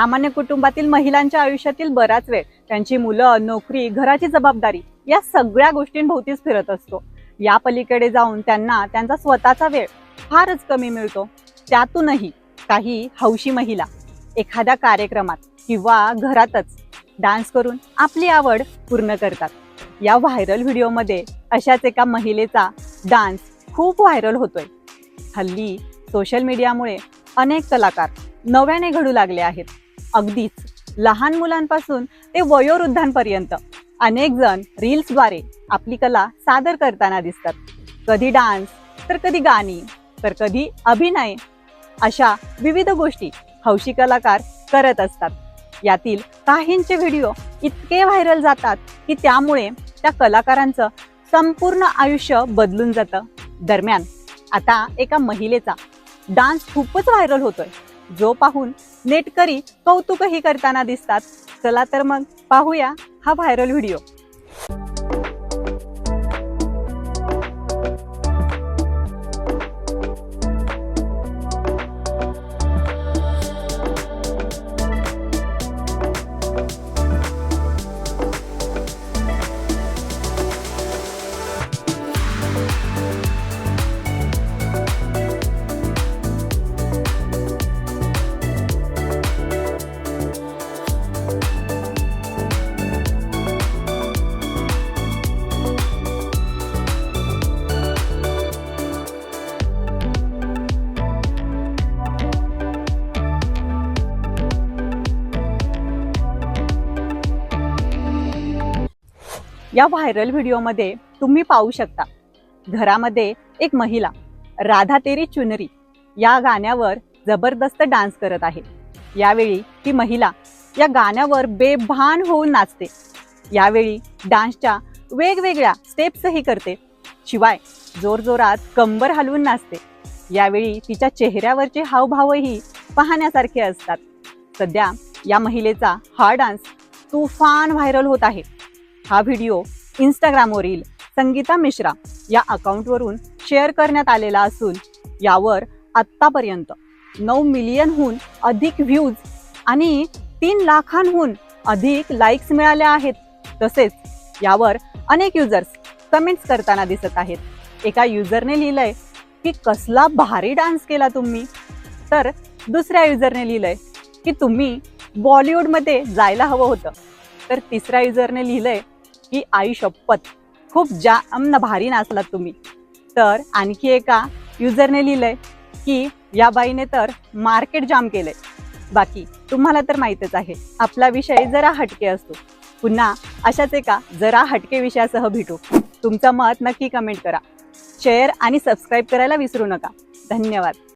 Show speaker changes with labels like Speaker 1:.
Speaker 1: सामान्य कुटुंबातील महिलांच्या आयुष्यातील बराच वेळ त्यांची मुलं नोकरी घराची जबाबदारी या सगळ्या गोष्टींभोवतीच फिरत असतो. या पलीकडे जाऊन त्यांना त्यांचा स्वतःचा वेळ फारच कमी मिळतो. त्यातूनही काही हौशी महिला एखाद्या कार्यक्रमात किंवा घरातच डान्स करून आपली आवड पूर्ण करतात. या व्हायरल व्हिडिओमध्ये अशाच एका महिलेचा डान्स खूप व्हायरल होतोय. हल्ली सोशल मीडियामुळे अनेक कलाकार नव्याने घडू लागले आहेत. अगदीच. लहान मुलांपासून ते वयोवृद्धांपर्यंत अनेक जण रील्सद्वारे आपली कला सादर करताना दिसतात. कधी डान्स तर कधी गाणी तर कधी अभिनय अशा विविध गोष्टी हौशी कलाकार करत असतात. यातील काहींचे व्हिडिओ इतके व्हायरल जातात की त्यामुळे त्या कलाकारांचं संपूर्ण आयुष्य बदलून जातं. दरम्यान आता एका महिलेचा डान्स खूपच व्हायरल होतोय. जो पाहून नेटकरी कौतुकही करताना दिसतात. चला तर मग पाहूया हा व्हायरल व्हिडिओ या व्हायरल व्हिडिओमध्ये तुम्ही पाहू शकता. घरामध्ये एक महिला राधा तेरी चुनरी या गाण्यावर जबरदस्त डान्स करत आहे. यावेळी ती महिला या गाण्यावर बेभान होऊन नाचते. यावेळी डान्सच्या वेगवेगळ्या स्टेप्सही करते. शिवाय जोरजोरात कंबर हलवून नाचते. यावेळी तिच्या चेहऱ्यावरचे हावभावही पाहण्यासारखे असतात. सध्या या महिलेचा हा डान्स तुफान व्हायरल होत आहे. हा व्हिडिओ इंस्टाग्रामवरील संगीता मिश्रा या अकाउंटवरून शेअर करण्यात आलेला असून यावर आत्तापर्यंत नऊ मिलियनहून अधिक व्ह्यूज आणि तीन लाखांहून अधिक लाईक्स मिळाल्या आहेत. तसेच यावर अनेक युजर्स कमेंट्स करताना दिसत आहेत. एका युजरने लिहिलंय की कसला भारी डान्स केला तुम्ही. तर दुसऱ्या युजरने लिहिलंय की तुम्ही बॉलिवूडमध्ये जायला हवं होतं. तर तिसऱ्या युजरने लिहिलंय की आई शपथ. खूप जाम न भारी नाचलात तुम्ही. तर आणखी एका युजरने लिहिलंय की या बाईने तर मार्केट जाम केलंय. बाकी तुम्हाला तर माहीतच आहे आपला विषय जरा हटके असतो. पुन्हा अशाच एका जरा हटके विषयासह भेटू. तुमचं मत नक्की कमेंट करा. शेअर आणि सबस्क्राईब करायला विसरू नका. धन्यवाद.